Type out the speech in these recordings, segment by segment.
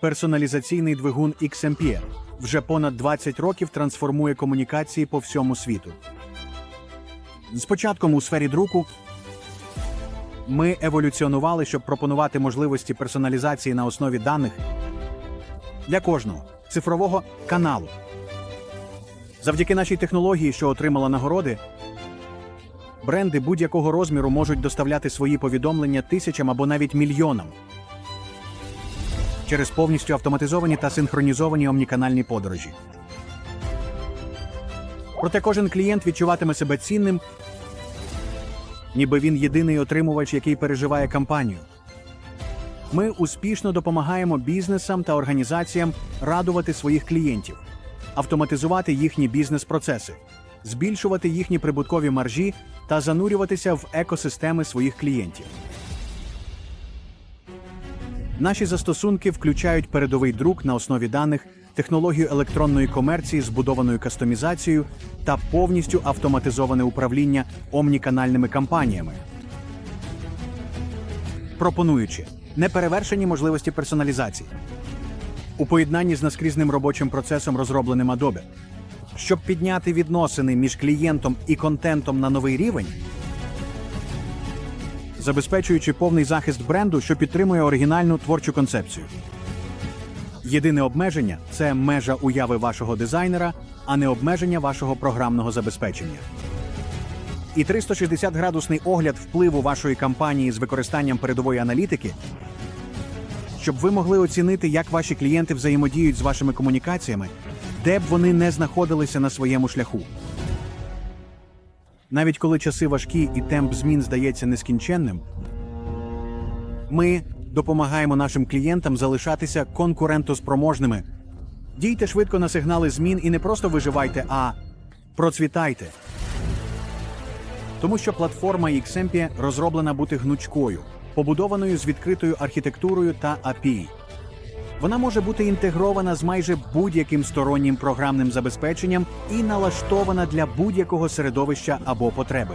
Персоналізаційний двигун XMP вже понад 20 років трансформує комунікації по всьому світу. З початком у сфері друку ми еволюціонували, щоб пропонувати можливості персоналізації на основі даних для кожного цифрового каналу. Завдяки нашій технології, що отримала нагороди, бренди будь-якого розміру можуть доставляти свої повідомлення тисячам або навіть мільйонам через повністю автоматизовані та синхронізовані омніканальні подорожі. Проте кожен клієнт відчуватиме себе цінним, ніби він єдиний отримувач, який переживає кампанію. Ми успішно допомагаємо бізнесам та організаціям радувати своїх клієнтів, автоматизувати їхні бізнес-процеси, збільшувати їхні прибуткові маржі та занурюватися в екосистеми своїх клієнтів. Наші застосунки включають передовий друк на основі даних, технологію електронної комерції, збудованою кастомізацією та повністю автоматизоване управління омніканальними кампаніями. Пропонуючи неперевершені можливості персоналізації у поєднанні з наскрізним робочим процесом, розробленим Adobe. Щоб підняти відносини між клієнтом і контентом на новий рівень, забезпечуючи повний захист бренду, що підтримує оригінальну творчу концепцію. Єдине обмеження це межа уяви вашого дизайнера, а не обмеження вашого програмного забезпечення. І 360-градусний огляд впливу вашої кампанії з використанням передової аналітики, щоб ви могли оцінити, як ваші клієнти взаємодіють з вашими комунікаціями, де б вони не знаходилися на своєму шляху. Навіть коли часи важкі і темп змін здається нескінченним, ми допомагаємо нашим клієнтам залишатися конкурентоспроможними. Дійте швидко на сигнали змін і не просто виживайте, а процвітайте. Тому що платформа XMP розроблена бути гнучкою, побудованою з відкритою архітектурою та API. Вона може бути інтегрована з майже будь-яким стороннім програмним забезпеченням і налаштована для будь-якого середовища або потреби.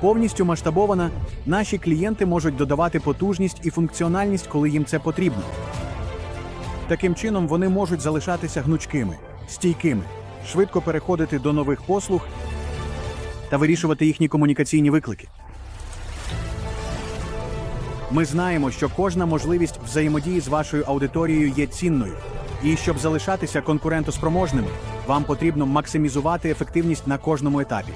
Повністю масштабована, наші клієнти можуть додавати потужність і функціональність, коли їм це потрібно. Таким чином, вони можуть залишатися гнучкими, стійкими, швидко переходити до нових послуг та вирішувати їхні комунікаційні виклики. Ми знаємо, що кожна можливість взаємодії з вашою аудиторією є цінною. І щоб залишатися конкурентоспроможними, вам потрібно максимізувати ефективність на кожному етапі.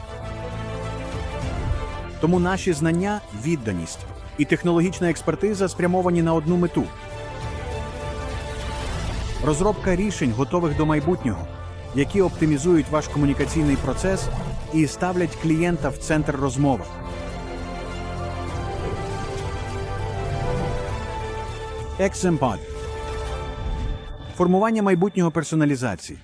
Тому наші знання, відданість і технологічна експертиза спрямовані на одну мету розробка рішень, готових до майбутнього, які оптимізують ваш комунікаційний процес і ставлять клієнта в центр розмови. XMPod. Формування майбутнього персоналізації.